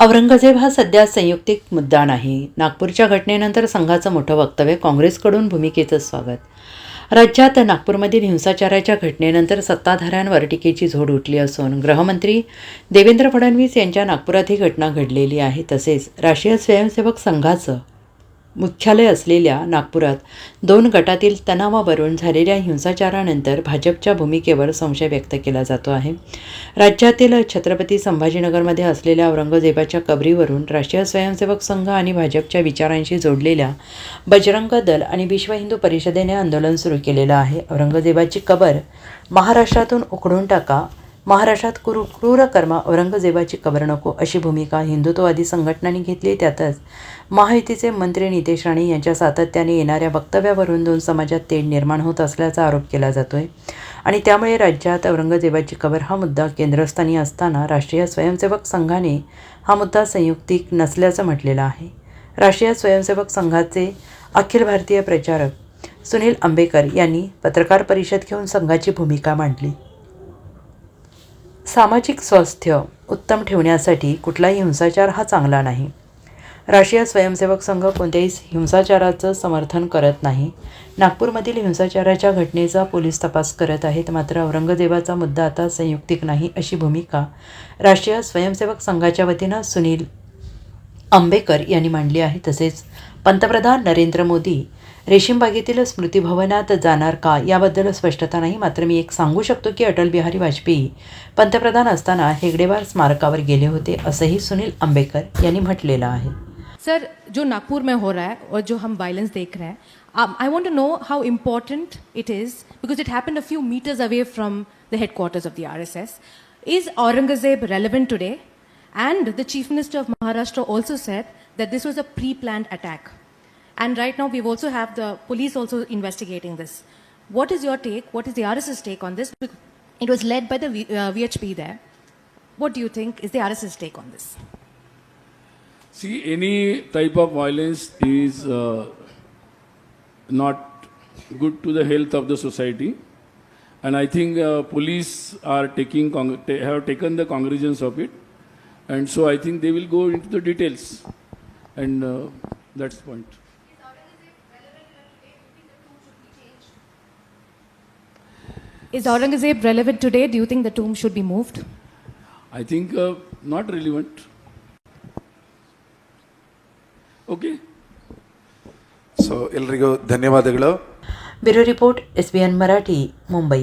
औरंगजेब हा सध्या संयुक्तिक मुद्दा नाही. नागपूरच्या घटनेनंतर संघाचं मोठं वक्तव्य काँग्रेसकडून भूमिकेचं स्वागत. राज्यात नागपूरमधील हिंसाचाराच्या घटनेनंतर सत्ताधाऱ्यांवर टीकेची झोड उठली असून गृहमंत्री देवेंद्र फडणवीस यांच्या नागपुरात ही घटना घडलेली आहे तसेच राष्ट्रीय स्वयंसेवक संघाचं मुख्यालय असलेल्या नागपुरात दोन गटातील तणावावरून झालेल्या हिंसाचारानंतर भाजपच्या भूमिकेवर संशय व्यक्त केला जातो आहे. राज्यातील छत्रपती संभाजीनगरमध्ये असलेल्या औरंगजेबाच्या कबरीवरून राष्ट्रीय स्वयंसेवक संघ आणि भाजपच्या विचारांशी जोडलेल्या बजरंग दल आणि विश्व हिंदू परिषदेने आंदोलन सुरू केलेलं आहे. औरंगजेबाची कबर महाराष्ट्रातून उकडून टाका महाराष्ट्रात कुरु क्रूर कर्म औरंगजेबाची कबर नको अशी भूमिका हिंदुत्ववादी संघटनांनी घेतली. त्यातच महायुतीचे मंत्री नितेश राणे यांच्या सातत्याने येणाऱ्या वक्तव्यावरून दोन समाजात तेढ निर्माण होत असल्याचा आरोप केला जातोय. आणि त्यामुळे राज्यात औरंगजेबाची कबर हा मुद्दा केंद्रस्थानी असताना राष्ट्रीय स्वयंसेवक संघाने हा मुद्दा संयुक्तिक नसल्याचं म्हटलेलं आहे. राष्ट्रीय स्वयंसेवक संघाचे अखिल भारतीय प्रचारक सुनील आंबेकर यांनी पत्रकार परिषद घेऊन संघाची भूमिका मांडली. सामाजिक स्वास्थ्य उत्तम ठेवण्यासाठी कुठलाही हिंसाचार हा चांगला नाही. राष्ट्रीय स्वयंसेवक संघ कोणत्याही हिंसाचाराचं समर्थन करत नाही. नागपूरमधील हिंसाचाराच्या घटनेचा पोलीस तपास करत आहेत. मात्र औरंगजेबाचा मुद्दा आता संयुक्तिक नाही अशी भूमिका राष्ट्रीय स्वयंसेवक संघाच्या वतीनं सुनील आंबेकर यांनी मांडली आहे. तसेच पंतप्रधान नरेंद्र मोदी रेशीमबागेतील स्मृतिभवनात जाणार का याबद्दल स्पष्टता नाही. मात्र मी एक सांगू शकतो की अटल बिहारी वाजपेयी पंतप्रधान असताना हेगडेवार स्मारकावर गेले होते असंही सुनील आंबेकर यांनी म्हटलेलं आहे. सर जो नागपुर में हो रहा है और जो हम वायलेंस देख रहे हैं I want to know how important it is because it happen a few metres away from the headquarters of the S is Aurangzeb relevant today and the chief minister of maharashtra also said that this was a pre-planned attack. And right now we've also have the police also investigating this. What is your take? What is the rss take on this? It was led by the v, uh, vhp there. What do you think is the rss take on this? See, any type of violence is uh, not good to the health of the society, and I think uh, police are taking have taken the cognizance of it, and so I think they will go into the details. And uh, that's the point. Is Aurangzeb relevant today? Do you think the tomb should be moved? I think uh, not relevant. Okay. So, ಎಲ್ರಿಗೂ ಧನ್ಯವಾದಗಳು bureau report Bureau report, SBN Marathi, Mumbai.